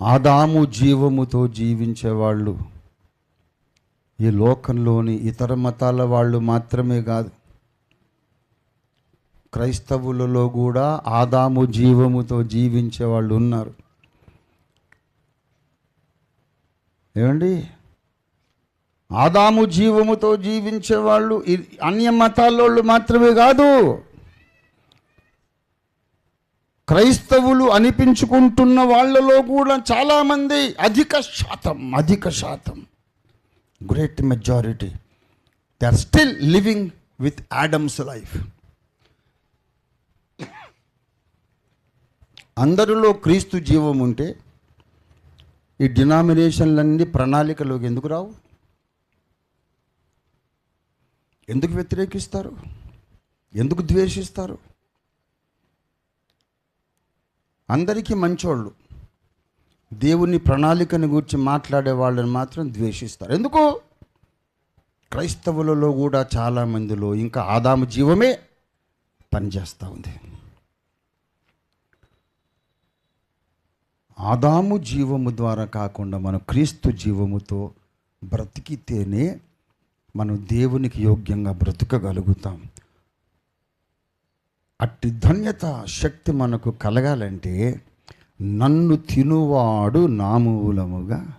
ఆదాము జీవముతో జీవించేవాళ్ళు. ఈ లోకంలోని ఇతర మతాల వాళ్ళు మాత్రమే కాదు క్రైస్తవులలో కూడా ఆదాము జీవముతో జీవించే వాళ్ళు ఉన్నారు. ఏమండి? ఆదాము జీవముతో జీవించే వాళ్ళు అన్య మతాల్లో మాత్రమే కాదు. క్రైస్తవులు అనిపించుకుంటున్న వాళ్ళలో కూడా చాలామంది అధిక శాతం అధిక శాతం great majority they are still living with Adam's life అందరిలో క్రీస్తు జీవం ఉంటే ఈ డినామినేషన్లన్నీ ప్రణాళికలోకి ఎందుకు రావు? ఎందుకు వ్యతిరేకిస్తారు? ఎందుకు ద్వేషిస్తారు? అందరికీ మంచోళ్ళు. దేవుని ప్రణాళికను గురించి మాట్లాడే వాళ్ళని మాత్రం ద్వేషిస్తారు. ఎందుకు? క్రైస్తవులలో కూడా చాలామందిలో ఇంకా ఆదాము జీవమే పనిచేస్తూ ఉంది. ఆదాము జీవము ద్వారా కాకుండా మనం క్రీస్తు జీవముతో బ్రతికితేనే మనం దేవునికి యోగ్యంగా బ్రతకగలుగుతాం. అట్టి ధన్యత శక్తి మనకు కలగాలంటే నన్ను తినువాడు నామూలముగా.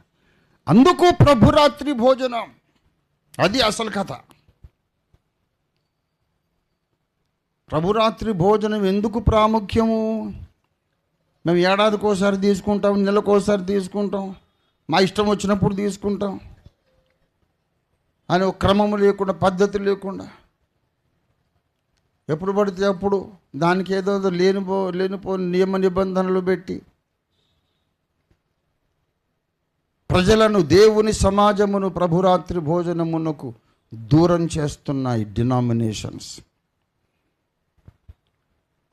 అందుకు ప్రభురాత్రి భోజనం. అది అసలు కథ. ప్రభురాత్రి భోజనం ఎందుకు ప్రాముఖ్యము? మేము ఏడాదికోసారి తీసుకుంటాం నెలకోసారి తీసుకుంటాం మా ఇష్టం వచ్చినప్పుడు తీసుకుంటాం. అని ఒక క్రమం లేకుండా పద్ధతి లేకుండా. ఎప్పుడు పడితే అప్పుడు దానికి ఏదో లేనిపో లేనిపో నియమ నిబంధనలు పెట్టి ప్రజలను దేవుని సమాజమును ప్రభురాత్రి భోజనమునకు దూరం చేస్తున్నాయి డినామినేషన్స్.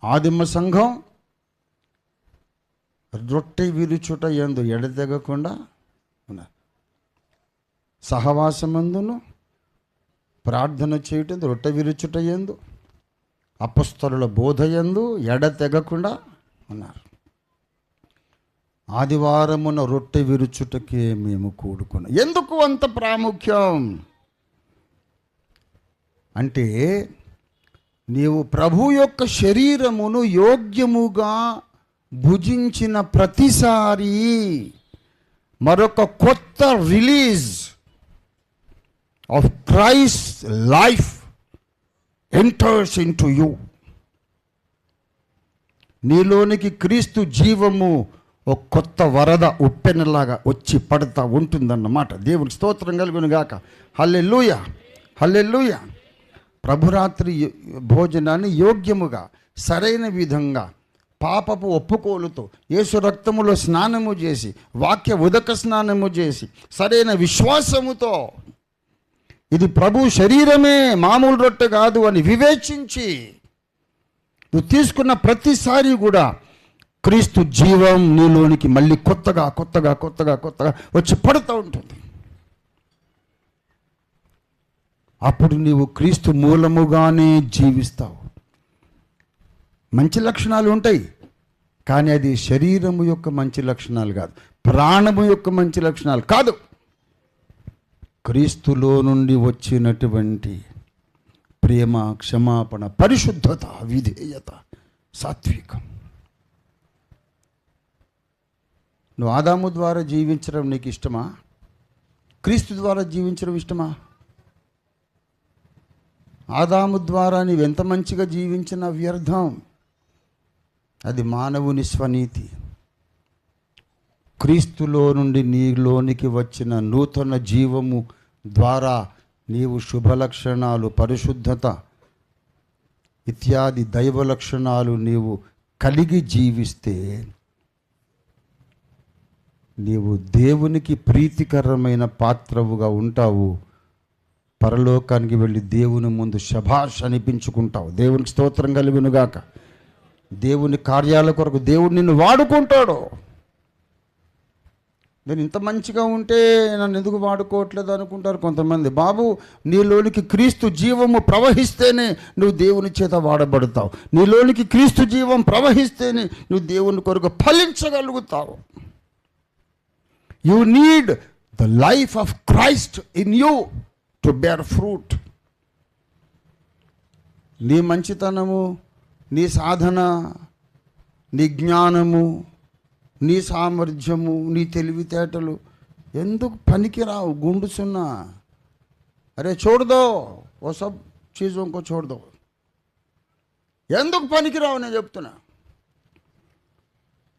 ఆదిమ సంఘం రొట్టె విరుచుట ఎందు ఎడతెగకుండా ఉన్నారు సహవాసమందును ప్రార్థన చేయటం రొట్టె విరుచుట ఎందు అపస్తరుల బోధయందు ఎడతెగకుండా ఉన్నారు. ఆదివారమున రొట్టె విరుచుటకే మేము కూడుకున్నాం. ఎందుకు అంత ప్రాముఖ్యం? అంటే నీవు ప్రభు యొక్క శరీరమును యోగ్యముగా భుజించిన ప్రతిసారి మరొక కొత్త release of Christ life enters in to you నీలోనికి క్రీస్తు జీవము ఒక కొత్త వరద ఉప్పెనలాగా వచ్చి పడతా ఉంటుందన్నమాట దేవుని స్తోత్రం కలుగును గాక. హల్లెల్లుయ హల్లెలూయ. ప్రభురాత్రి భోజనాన్ని యోగ్యముగా సరైన విధంగా పాపపు ఒప్పుకోలుతో యేసు రక్తములో స్నానము చేసి వాక్య ఉదక స్నానము చేసి సరైన విశ్వాసముతో ఇది ప్రభు శరీరమే మామూలు రొట్టె కాదు అని వివేచించి నువ్వు తీసుకున్న ప్రతిసారి కూడా క్రీస్తు జీవం నీలోనికి మళ్ళీ కొత్తగా కొత్తగా కొత్తగా కొత్తగా వచ్చి పడుతూ ఉంటుంది. అప్పుడు నీవు క్రీస్తు మూలముగానే జీవిస్తావు. మంచి లక్షణాలు ఉంటాయి కానీ అది శరీరము యొక్క మంచి లక్షణాలు కాదు ప్రాణము యొక్క మంచి లక్షణాలు కాదు. క్రీస్తులో నుండి వచ్చినటువంటి ప్రేమ క్షమాపణ పరిశుద్ధత విధేయత సాత్వికం. నువ్వు ఆదాము ద్వారా జీవించడం నీకు ఇష్టమా? క్రీస్తు ద్వారా జీవించడం ఇష్టమా? ఆదాము ద్వారా నీవు ఎంత మంచిగా జీవించిన వ్యర్థం. అది మానవుని స్వనీతి. క్రీస్తులో నుండి నీలోనికి వచ్చిన నూతన జీవము ద్వారా నీవు శుభ లక్షణాలు పరిశుద్ధత ఇత్యాది దైవ లక్షణాలు నీవు కలిగి జీవిస్తే నీవు దేవునికి ప్రీతికరమైన పాత్రవుగా ఉంటావు. పరలోకానికి వెళ్ళి దేవుని ముందు శభాష్ అనిపించుకుంటావు. దేవునికి స్తోత్రం కలిగినగాక. దేవుని కార్యాల కొరకు దేవుడు నిన్ను వాడుకుంటాడు. నేను ఇంత మంచిగా ఉంటే నన్ను ఎందుకు వాడుకోవట్లేదు అనుకుంటారు కొంతమంది. బాబు నీలోనికి క్రీస్తు జీవము ప్రవహిస్తేనే నువ్వు దేవుని చేత వాడబడతావు. నీలోనికి క్రీస్తు జీవం ప్రవహిస్తేనే నువ్వు దేవుని కొరకు ఫలించగలుగుతావు. You need the life of Christ in you to bear fruit నీ మంచితనము నీ సాధన నీ జ్ఞానము నీ సామర్థ్యము నీ తెలివితేటలు ఎందుకు పనికిరావు? గుండు సున్నా. అరే చూడదో. ఓ సబ్ చీజ్ ఇంకో చూడదో. ఎందుకు పనికిరావు నేను చెప్తున్నా.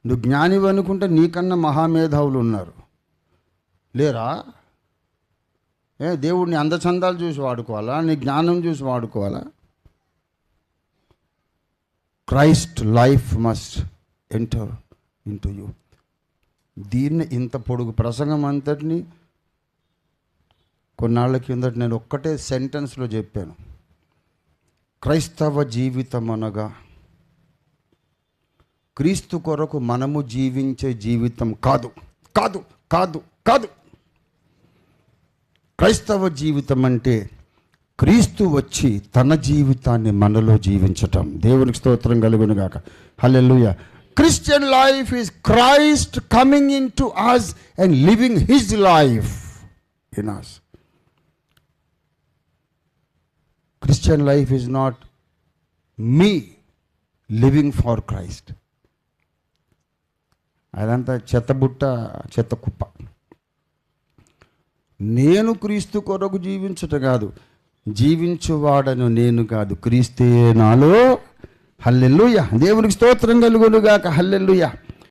నువ్వు జ్ఞానివి అనుకుంటే నీకన్నా మహామేధావులు ఉన్నారు. లేరా? ఏ దేవుడిని అందచందాలు చూసి వాడుకోవాలా? నీ జ్ఞానం చూసి వాడుకోవాలా? Christ life must enter. Into you దీన్ని ఇంత పొడుగు ప్రసంగం అంతటిని కొన్నాళ్ళ కిందట నేను ఒక్కటే సెంటెన్స్లో చెప్పాను. క్రైస్తవ జీవితం అనగా క్రీస్తు కొరకు మనము జీవించే జీవితం కాదు కాదు కాదు కాదు. క్రైస్తవ జీవితం అంటే క్రీస్తు వచ్చి తన జీవితాన్ని మనలో జీవించటం. దేవునికి స్తోత్రం కలుగునుగాక. గాక Christian life is Christ coming in to us and living his life in us Christian life is not me living for Christ అదంతా చెత్తబుట్ట చెత్త కుప్ప. నేను క్రీస్తు కొరకు జీవించుట కాదు జీవించువాడను నేను కాదు. క్రీస్తే నాలో హల్లెలూయ. దేవునికి స్తోత్రం కలుగునుగాక. హల్లెలూయ.